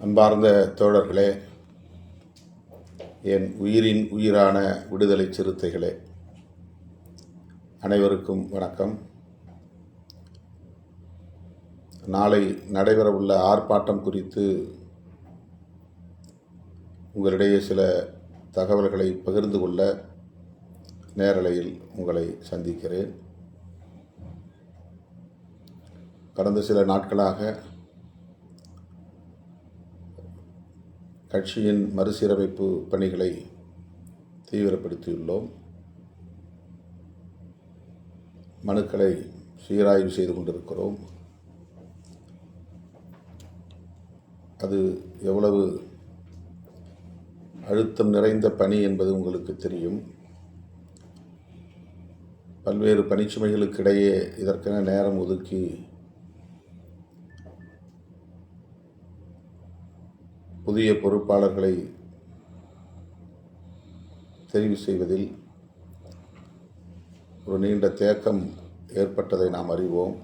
அன்பார்ந்த தோழர்களே என் உயிரின் உயிரான விடுதலை சிறுத்தைகளே அனைவருக்கும் வணக்கம். நாளை நடைபெறவுள்ள ஆர்ப்பாட்டம் குறித்து உங்களிடையே சில தகவல்களை பகிர்ந்து கொள்ள நேரலையில் உங்களை சந்திக்கிறேன். கடந்த சில நாட்களாக கட்சியின் மறுசீரமைப்பு பணிகளை தீவிரப்படுத்தியுள்ளோம். மனுக்களை சீராய்வு செய்து கொண்டிருக்கிறோம். அது எவ்வளவு அழுத்தம் நிறைந்த பணி என்பது உங்களுக்கு தெரியும். பல்வேறு பணிச்சுமைகளுக்கிடையே இதற்கென நேரம் ஒதுக்கி புதிய பொறுப்பாளர்களை தெரிவு செய்வதில் ஒரு நீண்ட தேக்கம் ஏற்பட்டதை நாம் அறிவோம்.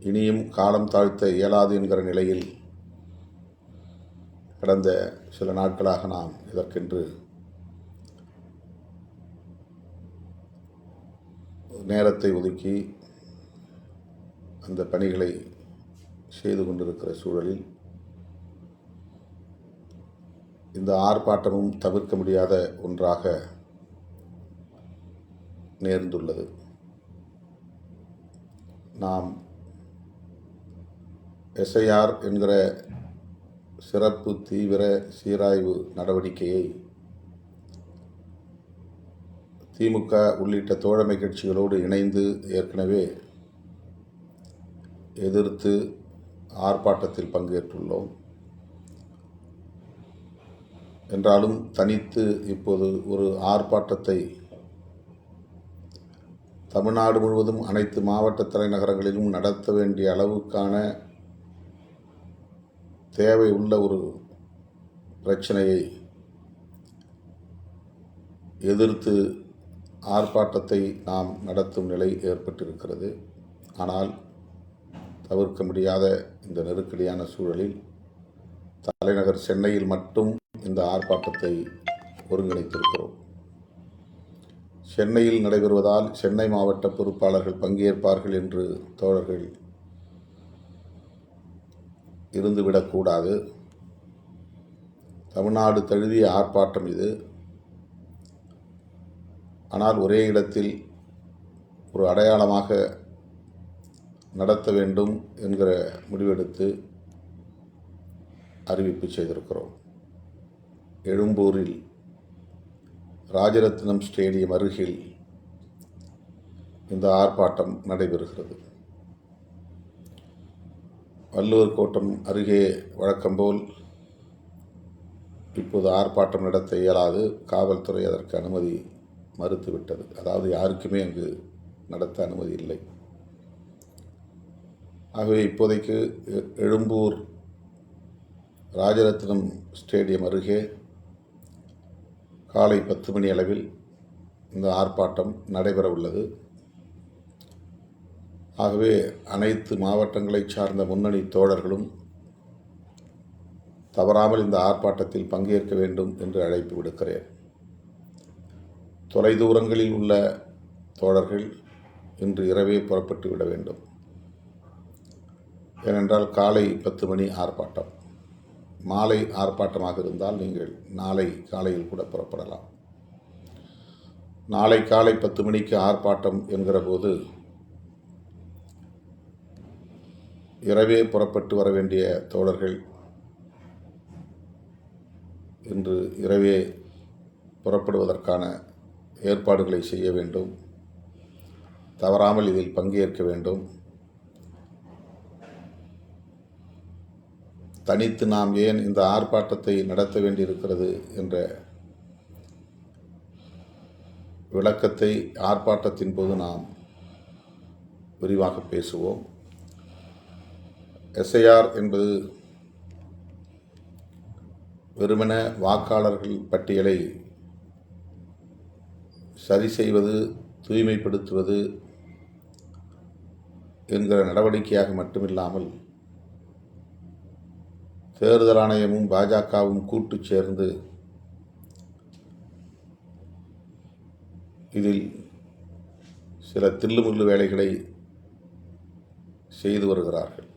இனியும் காலம் தாழ்த்த இயலாது என்கிற நிலையில் கடந்த சில நாட்களாக நாம் இதற்கென்று நேரத்தை ஒதுக்கி அந்த பணிகளை செய்து கொண்டிருக்கிற சூழலில் இந்த ஆர்ப்பாட்டமும் தவிர்க்க முடியாத ஒன்றாக நேர்ந்துள்ளது. நாம் எஸ்ஐஆர் என்கிற சிறப்பு தீவிர சீராய்வு நடவடிக்கையை திமுக உள்ளிட்ட தோழமை கட்சிகளோடு இணைந்து ஏற்கனவே எதிர்த்து ஆர்ப்பாட்டத்தில் பங்கேற்றுள்ளோம். என்றாலும் தனித்து இப்போது ஒரு ஆர்ப்பாட்டத்தை தமிழ்நாடு முழுவதும் அனைத்து மாவட்ட தலைநகரங்களிலும் நடத்த வேண்டிய அளவுக்கான தேவை உள்ள ஒரு பிரச்சனையை எதிர்த்து ஆர்ப்பாட்டத்தை நாம் நடத்தும் நிலை ஏற்பட்டிருக்கிறது. ஆனால் தவிர்க்க முடியாத இந்த நெருக்கடியான சூழலில் தலைநகர் சென்னையில் மட்டும் இந்த ஆர்ப்பாட்டத்தை ஒருங்கிணைத்திருக்கிறோம். சென்னையில் நடைபெறுவதால் சென்னை மாவட்ட பொறுப்பாளர்கள் பங்கேற்பார்கள் என்று தோழர்கள் இருந்துவிடக்கூடாது. தமிழ்நாடு தழுவிய ஆர்ப்பாட்டம் இது. ஆனால் ஒரே இடத்தில் ஒரு அடையாளமாக நடத்த வேண்டும் என்கிற முடிவெடுத்து அறிவிப்பு செய்திருக்கிறோம். எழும்பூரில் ராஜரத்னம் ஸ்டேடியம் அருகில் இந்த ஆர்ப்பாட்டம் நடைபெறுகிறது. வள்ளுவர் கோட்டம் அருகே வழக்கம்போல் இப்போது ஆர்ப்பாட்டம் நடத்த இயலாது. காவல்துறை அதற்கு அனுமதி மறுத்துவிட்டது. அதாவது யாருக்குமே அங்கு நடத்த அனுமதி இல்லை. ஆகவே இப்போதைக்கு எ- எழும்பூர் ராஜரத்னம் ஸ்டேடியம் அருகே காலை பத்து மணி அளவில் இந்த ஆர்ப்பாட்டம் நடைபெற உள்ளது. ஆகவே அனைத்து மாவட்டங்களைச் சார்ந்த முன்னணி தோழர்களும் தவறாமல் இந்த ஆர்ப்பாட்டத்தில் பங்கேற்க வேண்டும் என்று அழைப்பு விடுக்கிறேன். தொலைதூரங்களில் உள்ள தோழர்கள் இன்று இரவே புறப்பட்டு விட வேண்டும். ஏனென்றால் காலை பத்து மணி ஆர்ப்பாட்டம். மாலை ஆர்ப்பாட்டமாக இருந்தால் நீங்கள் நாளை காலையில் கூட புறப்படலாம். நாளை காலை பத்து மணிக்கு ஆர்ப்பாட்டம் என்கிற போது இரவே புறப்பட்டு வர வேண்டிய தோழர்கள் இன்று இரவே புறப்படுவதற்கான ஏற்பாடுகளை செய்ய வேண்டும். தவறாமல் இதில் பங்கேற்க வேண்டும். தனித்து நாம் ஏன் இந்த ஆர்ப்பாட்டத்தை நடத்த வேண்டியிருக்கிறது என்ற விளக்கத்தை ஆர்ப்பாட்டத்தின் போது நாம் விரிவாக பேசுவோம். எஸ்ஐஆர் என்பது வெறுமன வாக்காளர்கள் பட்டியலை சரி செய்வது தூய்மைப்படுத்துவது என்கிற நடவடிக்கையாக மட்டுமில்லாமல் தேர்தல் ஆணையமும் பாஜகவும் கூட்டு சேர்ந்து இதில் சில தில்லுமுள்ளு வேலைகளை செய்து வருகிறார்கள்.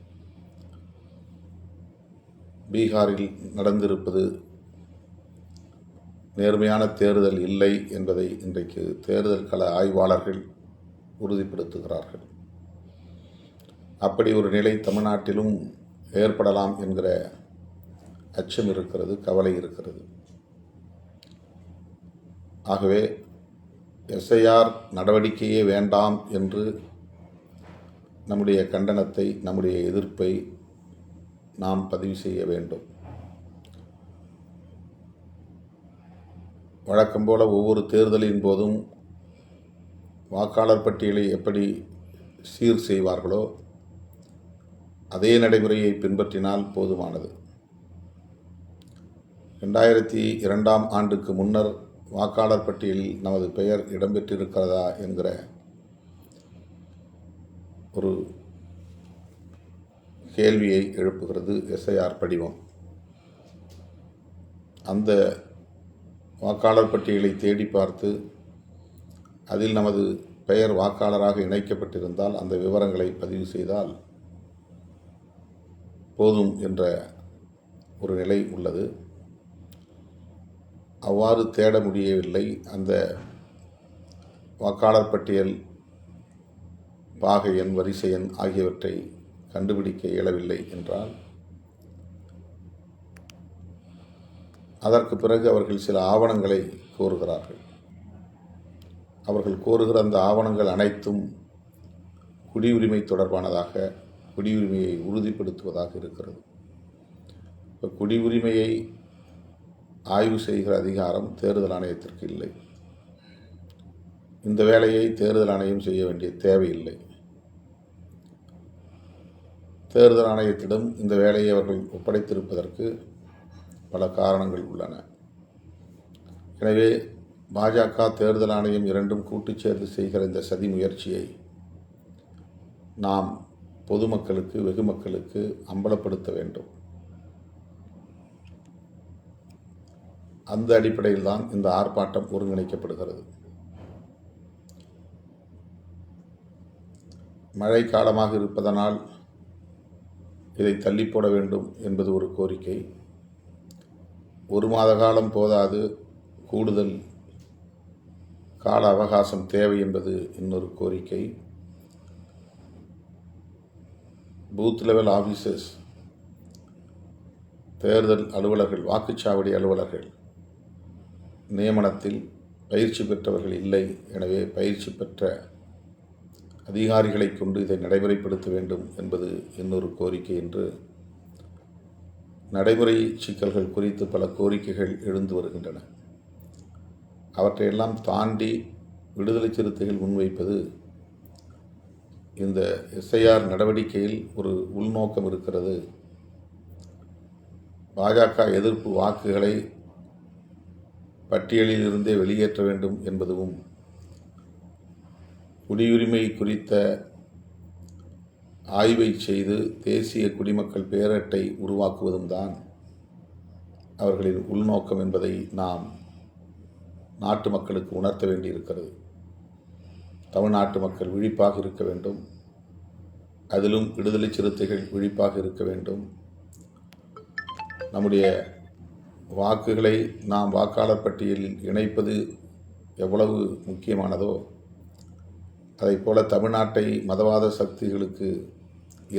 பீகாரில் நடந்திருப்பது நேர்மையான தேர்தல் இல்லை என்பதை இன்றைக்கு தேர்தல் கள ஆய்வாளர்கள் உறுதிப்படுத்துகிறார்கள். அப்படி ஒரு நிலை தமிழ்நாட்டிலும் ஏற்படலாம் என்கிற அச்சம் இருக்கிறது கவலை இருக்கிறது. ஆகவே எஸ்ஐஆர் நடவடிக்கையே வேண்டாம் என்று நம்முடைய கண்டனத்தை நம்முடைய எதிர்ப்பை நாம் பதிவு செய்ய வேண்டும். வழக்கம் போல ஒவ்வொரு தேர்தலின் போதும் வாக்காளர் பட்டியலை எப்படி சீர் செய்வார்களோ அதே நடைமுறையை பின்பற்றினால் போதுமானது. ரெண்டாயிரத்தி இரண்டாம் ஆண்டுக்கு முன்னர் வாக்காளர் பட்டியலில் நமது பெயர் இடம்பெற்றிருக்கிறதா என்கிற ஒரு கேள்வியை எழுப்புகிறது எஸ்ஐஆர் படிவம். அந்த வாக்காளர் பட்டியலை தேடி பார்த்து அதில் நமது பெயர் வாக்காளராக இணைக்கப்பட்டிருந்தால் அந்த விவரங்களை பதிவு செய்தால் போதும் என்ற ஒரு நிலை உள்ளது. அவ்வாறு தேட முடியவில்லை. அந்த வாக்காளர் பட்டியல் பாக எண் வரிசை எண் ஆகியவற்றை கண்டுபிடிக்க இயலவில்லை என்றால் அதற்கு பிறகு அவர்கள் சில ஆவணங்களை கோருகிறார்கள். அவர்கள் கோருகிற அந்த ஆவணங்கள் அனைத்தும் குடியுரிமை தொடர்பானதாக குடியுரிமையை உறுதிப்படுத்துவதாக இருக்கிறது. இப்போ குடியுரிமையை ஆய்வு செய்கிற அதிகாரம் தேர்தல் ஆணையத்திற்கு இல்லை. இந்த வேலையை தேர்தல் ஆணையம் செய்ய வேண்டிய தேவையில்லை தேர்தல் ஆணையத்திடம் இந்த வேலையை அவர்கள் ஒப்படைத்திருப்பதற்கு பல காரணங்கள் உள்ளன. எனவே பாஜக தேர்தல் ஆணையம் இரண்டும் கூட்டுச் சேர்ந்து செய்கிற இந்த சதி முயற்சியை நாம் பொதுமக்களுக்கு வெகுமக்களுக்கு அம்பலப்படுத்த வேண்டும். அந்த அடிப்படையில் தான் இந்த ஆர்ப்பாட்டம் ஒருங்கிணைக்கப்படுகிறது. மழை காலமாக இருப்பதனால் இதை தள்ளி போட வேண்டும் என்பது ஒரு கோரிக்கை. ஒரு மாத காலம் போதாது கூடுதல் கால அவகாசம் தேவை என்பது இன்னொரு கோரிக்கை. பூத் லெவல் ஆஃபீஸர்ஸ் தேர்தல் அலுவலர்கள் வாக்குச்சாவடி அலுவலர்கள் நியமனத்தில் பயிற்சி பெற்றவர்கள் இல்லை. எனவே பயிற்சி பெற்ற அதிகாரிகளை கொண்டு இதை நடைமுறைப்படுத்த வேண்டும் என்பது இன்னொரு கோரிக்கை என்று நடைமுறை சிக்கல்கள் குறித்து பல கோரிக்கைகள் எழுந்து வருகின்றன. அவற்றையெல்லாம் தாண்டி விடுதலை சிறுத்தைகள் முன்வைப்பது இந்த எஸ்ஐஆர் நடவடிக்கையில் ஒரு உள்நோக்கம் இருக்கிறது. பாஜக எதிர்ப்பு வாக்குகளை பட்டியலில் இருந்தே வெளியேற்ற வேண்டும் என்பதும் குடியுரிமை குறித்த ஆய்வை செய்து தேசிய குடிமக்கள் பேரட்டை உருவாக்குவதும் தான் அவர்களின் உள்நோக்கம் என்பதை நாம் நாட்டு மக்களுக்கு உணர்த்த வேண்டியிருக்கிறது. தமிழ்நாட்டு மக்கள் விழிப்பாக இருக்க வேண்டும். அதிலும் விடுதலை சிறுத்தைகள் விழிப்பாக இருக்க வேண்டும். நம்முடைய வாக்குகளை நாம் வாக்காளர் பட்டியலில் இணைப்பது எவ்வளவு முக்கியமானதோ அதைப் போல தமிழ்நாட்டை மதவாத சக்திகளுக்கு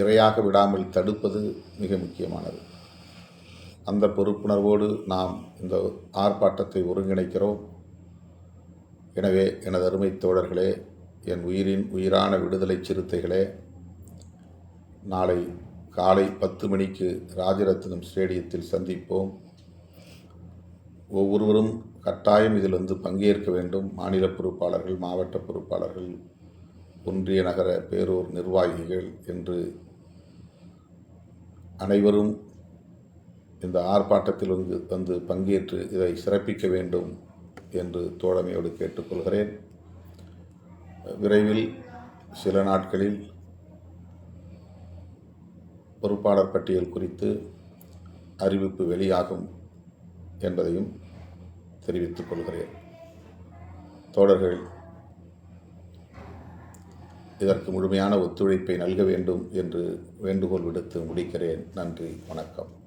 இரையாக விடாமல் தடுப்பது மிக முக்கியமானது. அந்த பொறுப்புணர்வோடு நாம் இந்த ஆர்ப்பாட்டத்தை ஒருங்கிணைக்கிறோம். எனவே எனது அருமை தோழர்களே என் உயிரின் உயிரான விடுதலை சிறுத்தைகளே நாளை காலை பத்து மணிக்கு ராஜரத்னம் ஸ்டேடியத்தில் சந்திப்போம். ஒவ்வொருவரும் கட்டாயம் இதில் வந்து பங்கேற்க வேண்டும். மாநில பொறுப்பாளர்கள் மாவட்ட பொறுப்பாளர்கள் ஒன்றிய நகர பேரூர் நிர்வாகிகள் என்று அனைவரும் இந்த ஆர்ப்பாட்டத்தில் வந்து வந்து பங்கேற்று இதை சிறப்பிக்க வேண்டும் என்று தோழமையோடு கேட்டுக்கொள்கிறேன். விரைவில் சில நாட்களில் பொறுப்பாளர் பட்டியல் குறித்து அறிவிப்பு வெளியாகும். என்பதையும் தெரிவித்துக் கொள்கிறேன். தோழர்கள் இதற்கு முழுமையான ஒத்துழைப்பை நல்க வேண்டும் என்று வேண்டுகோள் விடுத்து முடிக்கிறேன். நன்றி வணக்கம்.